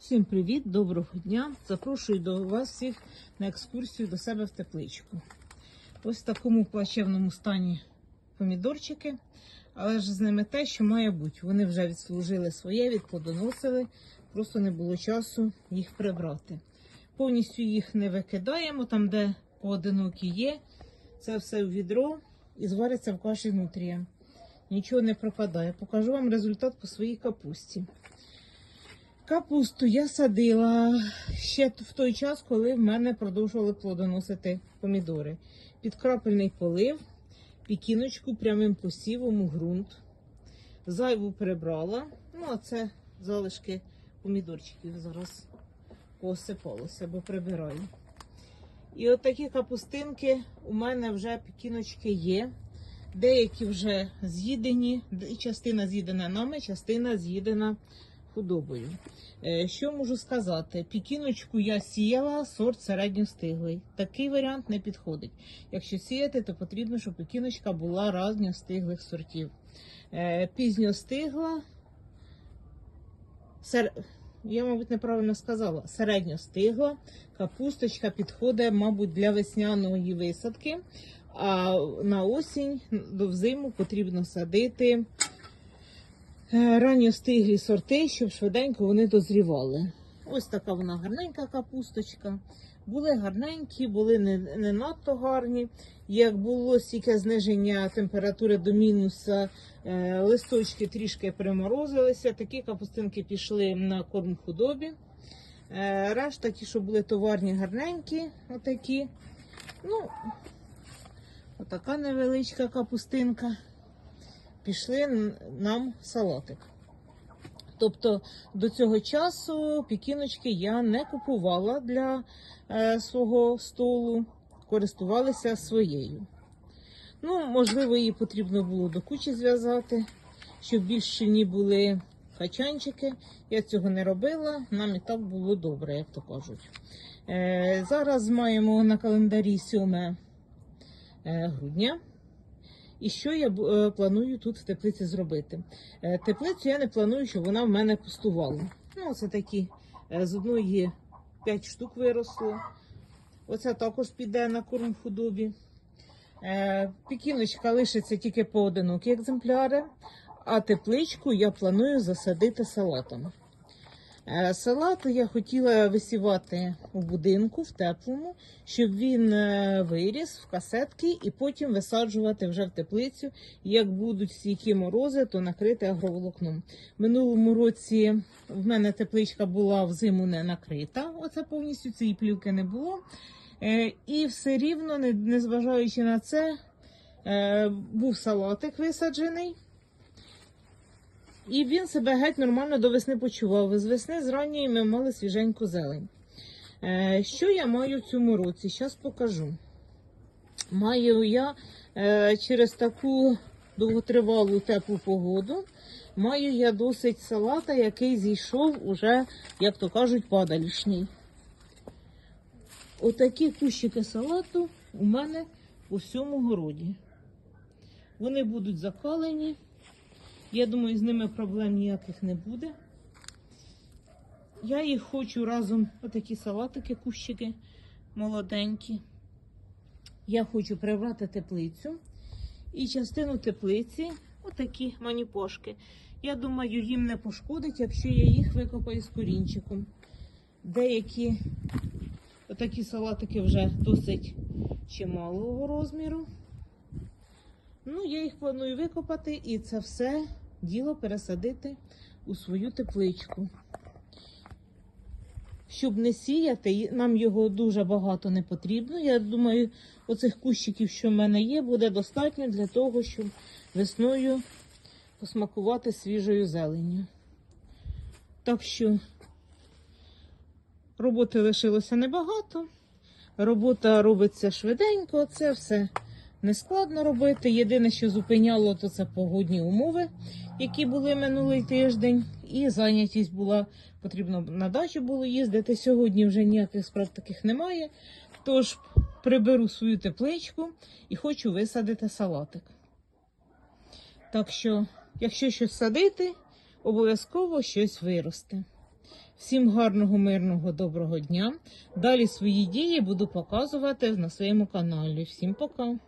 Всім привіт, доброго дня! Запрошую до вас всіх на екскурсію до себе в тепличку. Ось в такому плачевному стані помідорчики, але ж з ними те, що має бути. Вони вже відслужили своє, відплодоносили, просто не було часу їх прибрати. Повністю їх не викидаємо, там, де поодинокі є, це все в відро і звариться в каші нутрія. Нічого не пропадає. Покажу вам результат по своїй капусті. Капусту я садила ще в той час, коли в мене продовжували плодоносити помідори. Підкрапельний полив, пікіночку прямим посівом у ґрунт. Зайву прибрала. Ну, а це залишки помідорчиків зараз посипалося, бо прибираю. І от такі капустинки у мене вже пікіночки є. Деякі вже з'їдені, частина з'їдена нами, частина з'їдена худобою. Е, Що можу сказати? Пікіночку я сіяла сорт середньостиглий. Такий варіант не підходить. Якщо сіяти, то потрібно, щоб пікіночка була ранньостиглих сортів. Е, Пізньостигла, сер... я, мабуть, неправильно сказала, середньостигла капусточка підходить, мабуть, для весняної висадки. А на осінь до взиму потрібно садити ранньостиглі сорти, щоб швиденько вони дозрівали. Ось така вона гарненька капусточка. Були гарненькі, були не, не надто гарні. Як було стільки зниження температури до мінуса, е, листочки трішки приморозилися. Такі капустинки пішли на корм худобі. Е, решта, ті, що були товарні, гарненькі, отакі. Ну, отака невеличка капустинка. Пішли нам салатик. Тобто до цього часу пікіночки я не купувала для е, свого столу, користувалися своєю. Ну, можливо, її потрібно було до кучі зв'язати, щоб більш щільні були качанчики. Я цього не робила, нам і так було добре, як то кажуть. Е, зараз маємо на календарі 7 е, грудня. І що я е, планую тут в теплиці зробити? Е, Теплицю я не планую, щоб вона в мене пустувала. Ну, це такі е, з одної 5 штук виросло. Оце також піде на корм худобі. Пікіночка лишиться тільки поодинокі екземпляри, а тепличку я планую засадити салатом. Е, Салат я хотіла висівати у будинку в теплому, щоб він е, виріс в касетки і потім висаджувати вже в теплицю. Як будуть стійкі морози, то накрити агроволокном. Минулому році в мене тепличка була взиму не накрита. Оце повністю цієї плівки не було. Е, І все рівно, не- незважаючи на це, був салатик висаджений. І він себе геть нормально до весни почував. З весни з ранньої ми мали свіженьку зелень. Е, що я маю в цьому році? Зараз покажу. Маю я е, через таку довготривалу теплу погоду. Маю я досить салата, який зійшов уже, як то кажуть, падалішній. Отакі кущики салату у мене у всьому городі. Вони будуть закалені. Я думаю, з ними проблем ніяких не буде. Я їх хочу разом, отакі салатики, кущики молоденькі. Я хочу прибрати теплицю і частину теплиці, отакі маніпошки. Я думаю, їм не пошкодить, якщо я їх викопаю з корінчиком. Деякі отакі салатики вже досить чималого розміру. Ну, я їх планую викопати і це все діло пересадити у свою тепличку. Щоб не сіяти, нам його дуже багато не потрібно. Я думаю, оцих кущиків, що в мене є, буде достатньо для того, щоб весною посмакувати свіжою зеленню. Так що роботи лишилося небагато. Робота робиться швиденько, це все не складно робити. Єдине, що зупиняло, то це погодні умови, які були минулий тиждень, і зайнятість була потрібно на дачу було їздити. Сьогодні вже ніяких справ таких немає. Тож приберу свою тепличку і хочу висадити салатик. Так що, якщо щось садити, обов'язково щось виросте. Всім гарного, мирного, доброго дня. Далі свої дії буду показувати на своєму каналі. Всім пока!